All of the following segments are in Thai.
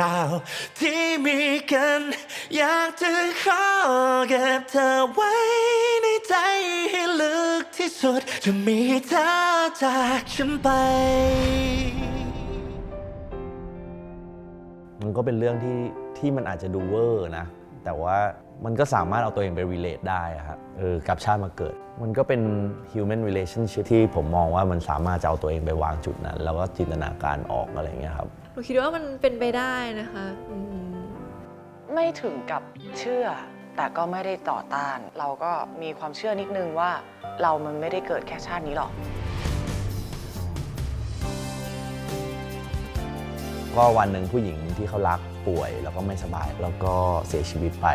ราว ที่มีกัน อยากจะขอเก็บเธอไว้ในใจให้ลึกที่สุด จะมีเธอจากฉันไปมันก็เป็นเรื่องที่ที่มันอาจจะดูเวอร์นะ แต่ว่ามันก็สามารถเอาตัวเองไป relate ได้อะครับเออกับชาติมาเกิด มันก็เป็น human relationship ที่ผมมองว่ามันสามารถจะเอาตัวเองไปวางจุดนั้น แล้วก็จินตนาการออกอะไรอย่างเงี้ยครับหนูคิดว่ามันเป็นไปได้นะคะอืมไม่ถึงกับเชื่อ แต่ก็ไม่ได้ต่อต้าน เราก็มีความเชื่อนิดนึงว่า เรามันไม่ได้เกิดแค่ชาตินี้หรอก ก็วันหนึ่งผู้หญิงที่เขารักป่วย แล้วก็ไม่สบาย แล้วก็เสียชีวิตไป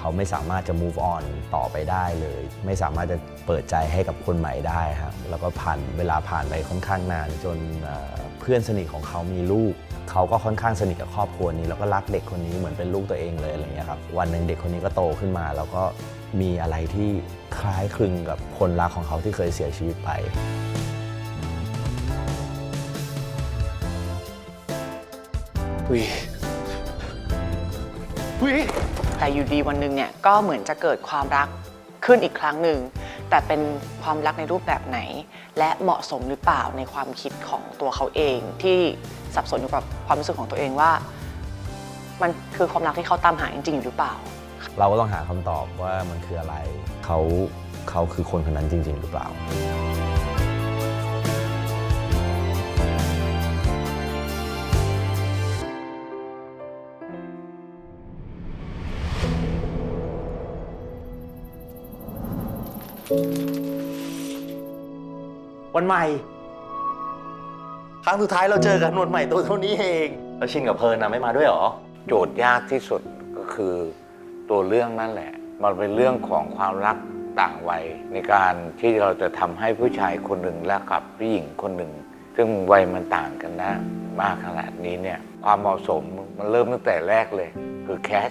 เขาไม่สามารถจะ move on ต่อไปได้เลย ไม่สามารถจะเปิดใจให้กับคนใหม่ได้ครับแล้วก็ผ่านเวลาผ่านไปค่อนข้างนาน จนเเพื่อนสนิทของเขามีลูก เขาก็ค่อนข้างสนิทกับครอบครัวนี้ แล้วก็รักเด็กคนนี้เหมือนเป็นลูกตัวเองเลยอะไรเงี้ยครับวันหนึ่งเด็กคนนี้ก็โตขึ้นมา แล้วก็มีอะไรที่คล้ายคลึงกับคนรักของเขาที่เคยเสียชีวิตไป วิวิแต่อยู่ดีวันหนึ่งเนี่ยก็เหมือนจะเกิดความรักขึ้นอีกครั้งหนึ่ง แต่เป็นความรักในรูปแบบไหน และเหมาะสมหรือเปล่าในความคิดของตัวเขาเอง ที่สับสนอยู่กับความรู้สึกของตัวเองว่า มันคือความรักที่เขาตามหาจริงๆอยู่หรือเปล่า เราก็ต้องหาคำตอบว่ามันคืออะไร เขาเขาคือคนคนนั้นจริง ๆ หรือเปล่า วันใหม่ ครั้งสุดท้ายเราเจอกันวันใหม่ตัวเท่านี้เองแล้วชินกับเพลิร์นนะไม่มาด้วยเหรอ โจทย์ยากที่สุดก็คือตัวเรื่องนั่นแหละ มันเป็นเรื่องของความรักต่างวัยในการที่เราจะทำให้ผู้ชายคนหนึ่งและกับผู้หญิงคนหนึ่ง ซึ่งวัยมันต่างกันนะ มากขนาดนี้เนี่ย ความเหมาะสมมันเริ่มตั้งแต่แรกเลย คือแคส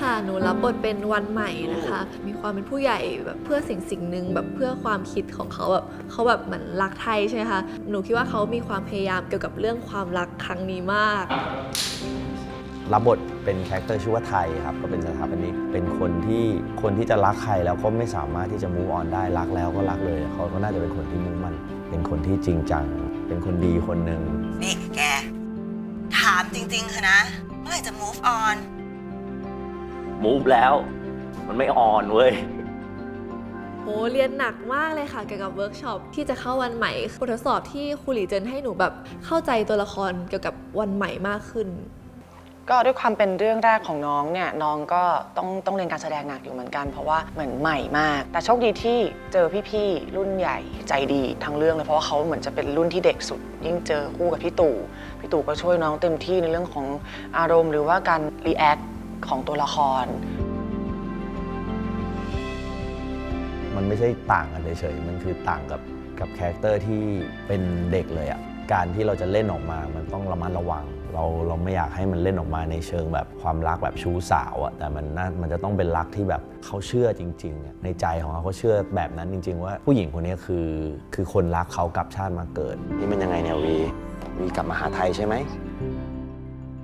ค่ะ หนูรับบทเป็นวันใหม่นะคะ มีความเป็นผู้ใหญ่แบบเพื่อสิ่งสิ่งหนึ่งแบบเพื่อความคิดของเขาแบบเขาแบบเหมือนรักไทยใช่ไหมคะ หนูคิดว่าเขามีความพยายามเกี่ยวกับเรื่องความรักครั้งนี้มาก รับบทเป็นคาแรคเตอร์ชื่อว่าไทยครับ ก็เป็นสถาปนิก เป็นคนที่คนที่จะรักใครแล้วก็ไม่สามารถที่จะ move on ได้ รักแล้วก็รักเลย เขาก็น่าจะเป็นคนที่มุ่งมั่น เป็นคนที่จริงจัง เป็นคนดีคนหนึ่งนี่แก ถามจริงๆเถอะนะ เมื่อไหร่จะ move on move แล้ว มันไม่ออนเว้ยโหเรียนหนักมากเลยค่ะเกี่ยวกับเวิร์กช็อปที่จะเข้าวันใหม่บททดสอบที่ครูหลีเจนให้หนูแบบเข้าใจตัวละครเกี่ยวกับวันใหม่มากขึ้น ก็ด้วยความเป็นเรื่องแรกของน้องเนี่ยน้องก็ต้องต้องเรียนการแสดงหนักอยู่เหมือนกัน เพราะว่าเหมือนใหม่มาก แต่โชคดีที่เจอพี่ๆรุ่นใหญ่ใจดีทั้งเรื่องเลยเพราะว่าเขาเหมือนจะเป็นรุ่นที่เด็กสุด ยิ่งเจอคู่กับพี่ตู่พี่ตู่ก็ช่วยน้องเต็มที่ในเรื่องของอารมณ์ หรือว่าการรีแอค ของตัวละคร มันไม่ใช่ต่างกันเฉยๆมันคือต่างกับกับคาแรคเตอร์ที่เป็นเด็กเลยอะ่ะการที่เราจะเล่นออกมามันต้องระมัดระวัง เราเราไม่อยากให้มันเล่นออกมาในเชิงแบบความรักแบบชู้สาวอะ่ะแต่มันน่ามันจะต้องเป็นรักที่แบบเขาเชื่อจริงๆอะในใจของเขาเขาเชื่อแบบนั้นจริง ๆ ว่าผู้หญิงคนนี้คือคือคนรักเขากลับชาติมาเกิด นี่มันยังไงเนี่ยวีวีกลับมาหาไทยใช่ไหม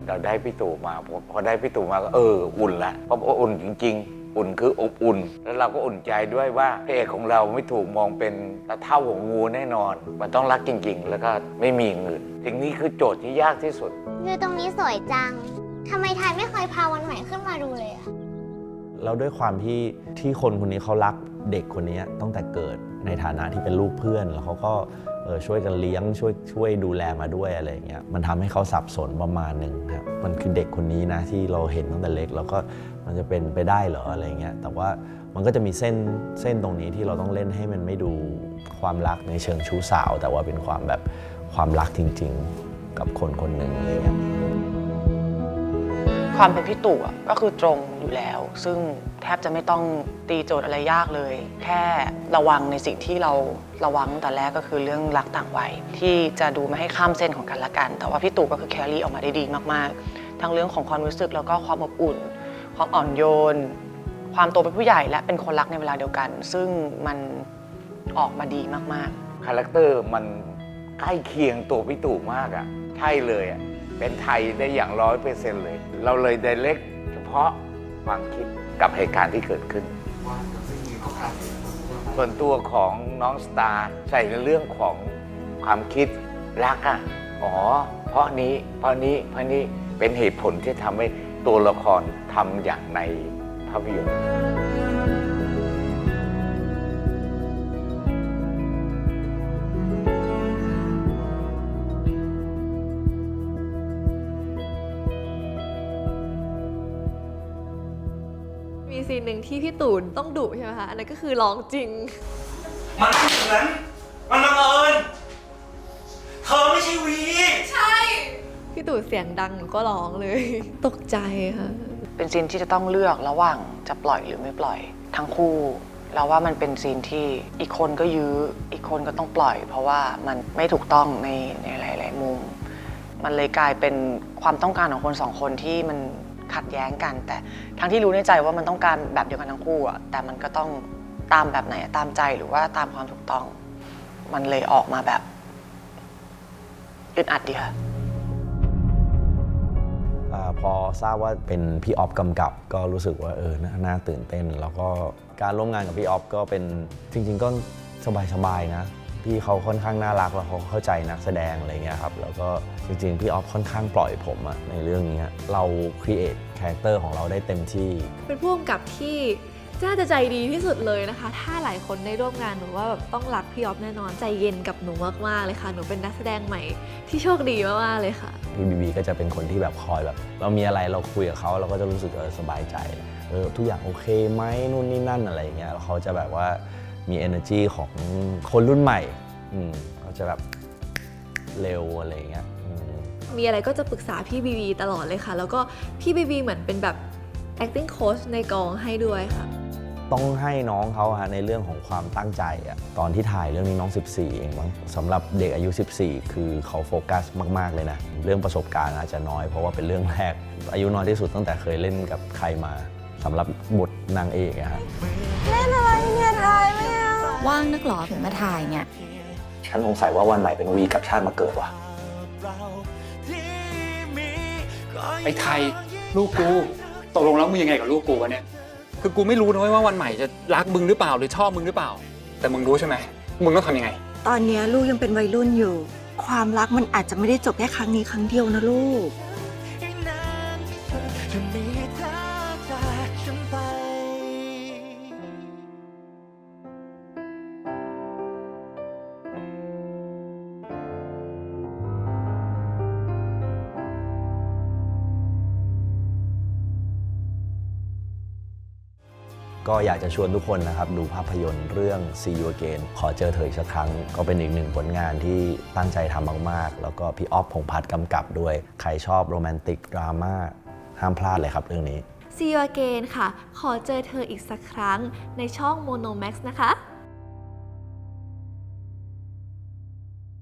เราได้พี่ตู่มาพอพอได้พี่ตู่มาก็เอออุ่นละเพราะว่าอุ่นจริง ๆ อุ่นคืออบอุ่น แล้วเราก็อุ่นใจด้วยว่าพระเอกของเราไม่ถูกมองเป็นตะเท่าของงูแน่นอน มันต้องรักจริง ๆ แล้วก็ไม่มีอย่างอื่นสิ่งนี้คือโจทย์ที่ยากที่สุดวิวตรงนี้สวยจังทำไมไทยไม่เคยพาวันใหม่ขึ้นมาดูเลยอะแล้วด้วยความที่ที่คนคนนี้เขารักเด็กคนนี้ตั้งแต่เกิดในฐานะที่เป็นลูกเพื่อนแล้วเขาก็เอ่อ ช่วยกันเลี้ยงช่วยช่วยดูแลมาด้วยอะไรเงี้ยมันทำให้เขาสับสนประมาณหนึ่งครับมันคือเด็กคนนี้นะที่เราเห็นตั้งแต่เล็กแล้วก็มันจะเป็นไปได้เหรออะไรเงี้ยแต่ว่ามันก็จะมีเส้นเส้นตรงนี้ที่เราต้องเล่นให้มันไม่ดูความรักในเชิงชู้สาว แต่ว่าเป็นความแบบความรักจริง ๆ กับคนคนหนึ่งอะไรเงี้ย ความเป็นพี่ตู่ก็คือตรงอยู่แล้ว ซึ่งแทบจะไม่ต้องตีโจทย์อะไรยากเลย แค่ระวังในสิ่งที่เราระวังแต่แรกก็คือเรื่องรักต่างวัยที่จะดูไม่ให้ข้ามเส้นของกันและกัน แต่ว่าพี่ตู่ก็คือแครี่ออกมาได้ดีมากๆ ทั้งเรื่องของความรู้สึกแล้วก็ความอบอุ่น ความอ่อนโยน ความโตเป็นผู้ใหญ่และเป็นคนรักในเวลาเดียวกัน ซึ่งมันออกมาดีมากๆคาแรคเตอร์มันใกล้เคียงตัวพี่ตู่มากอะ่ะใช่เลยอะ่ะ เป็นไทยได้อย่างร้อยเปอร์เซ็นต์เลย เราเลยไดเล็กเฉพาะความคิดกับเหตุการณ์ที่เกิดขึ้น ส่วนตัวของน้องสตาร์ใส่ในเรื่องของความคิดรักอะอ๋อ เพราะนี้ เพราะนี้ เพราะนี้เป็นเหตุผลที่ทำให้ตัวละครทำอย่างในภาพยนตร์ ซีนหนึ่งที่พี่ตูนต้องดุใช่ไหมคะ อันนั้นก็คือร้องจริง มันไม่เหมือน มันบังเอิญ เธอไม่ใช่วี ใช่ พี่ตูนเสียงดังหนูก็ร้องเลย ตกใจค่ะ เป็นซีนที่จะต้องเลือกระหว่างจะปล่อยหรือไม่ปล่อย ทั้งคู่เราว่ามันเป็นซีนที่อีกคนก็ยื้อ อีกคนก็ต้องปล่อย เพราะว่ามันไม่ถูกต้องในในหลาย ๆ มุม มันเลยกลายเป็นความต้องการของคนสองคนที่มัน ขัดแย้งกัน แต่ทั้งที่รู้ในใจว่ามันต้องการแบบเดียวกันทั้งคู่อะแต่มันก็ต้องตามแบบไหนตามใจหรือว่าตามความถูกต้อง มันเลยออกมาแบบอึดอัดดีค่ะอาพอทราบว่าเป็นพี่ออฟกำกับก็รู้สึกว่าเออนาน่าตื่นเต้น แล้วก็การร่วมงานกับพี่ออฟก็เป็นจริง ๆ ก็สบายๆนะ พี่เขาค่อนข้างน่ารักแล้วเขาเข้าใจนักแสดงอะไรเงี้ยครับแล้วก็จริงๆ พี่ออฟค่อนข้างปล่อยผมอะในเรื่องนี้เราครีเอทคาแรคเตอร์ของเราได้เต็มที่ เป็นผู้กำกับที่น่าจะใจดีที่สุดเลยนะคะ ถ้าหลายคนได้ร่วมงานหนูว่าแบบต้องรักพี่ออฟแน่นอนใจเย็นกับหนูมากๆเลยค่ะ หนูเป็นนักแสดงใหม่ที่โชคดีมากๆเลยค่ะพี่บีบีก็จะเป็นคนที่แบบคอยแบบ เรามีอะไรเราคุยกับเขาเราก็จะรู้สึกเออสบายใจเออทุกอย่างโอเคไหมนู่นนี่นั่นอะไรอย่างเงี้ยแล้วเขาจะแบบว่า มี energy ของคนรุ่นใหม่อืมเขาจะแบบเร็วอะไรอย่างเงี้ยอืม มีอะไรก็จะปรึกษาพี่บีบีตลอดเลยค่ะ แล้วก็พี่บีบีเหมือนเป็นแบบ acting coach ในกองให้ด้วยค่ะ ต้องให้น้องเขาฮะในเรื่องของความตั้งใจอะตอนที่ถ่ายเรื่องนี้น้อง 14 เองมั้งสำหรับเด็กอายุ 14 คือเขาโฟกัสมาก ๆ เลยนะ เรื่องประสบการณ์อาจจะน้อยเพราะว่าเป็นเรื่องแรก อายุน้อยที่สุดตั้งแต่เคยเล่นกับใครมาสำหรับบทนางเอกอะฮะ ว่างนักหรอถึงมาถ่ายเนี่ย ฉันสงสัยว่าวันใหม่เป็นวีกับชาติมาเกิดว่ะไอ้ไทยลูกกูตกลงแล้วมึงยังไงกับลูกกูวะเนี่ย คือกูไม่รู้นะเว้ยว่าวันใหม่จะรักมึงหรือเปล่าหรือชอบมึงหรือเปล่า แต่มึงรู้ใช่ไหมมึงต้องทำยังไง ตอนเนี้ยลูกยังเป็นวัยรุ่นอยู่ ความรักมันอาจจะไม่ได้จบแค่ครั้งนี้ครั้งเดียวนะลูก ก็อยากจะชวนทุกคนนะครับดูภาพยนตร์เรื่อง See You Again ขอเจอเธออีกสักครั้ง ก็เป็นอีกหนึ่งผลงานที่ตั้งใจทำมาก ๆ แล้วก็พี่ออฟพงพัฒน์กำกับด้วย ใครชอบโรแมนติกดราม่าห้ามพลาดเลยครับเรื่องนี้ See you again ค่ะ ขอเจอเธออีกสักครั้งในช่อง Mono Max นะคะ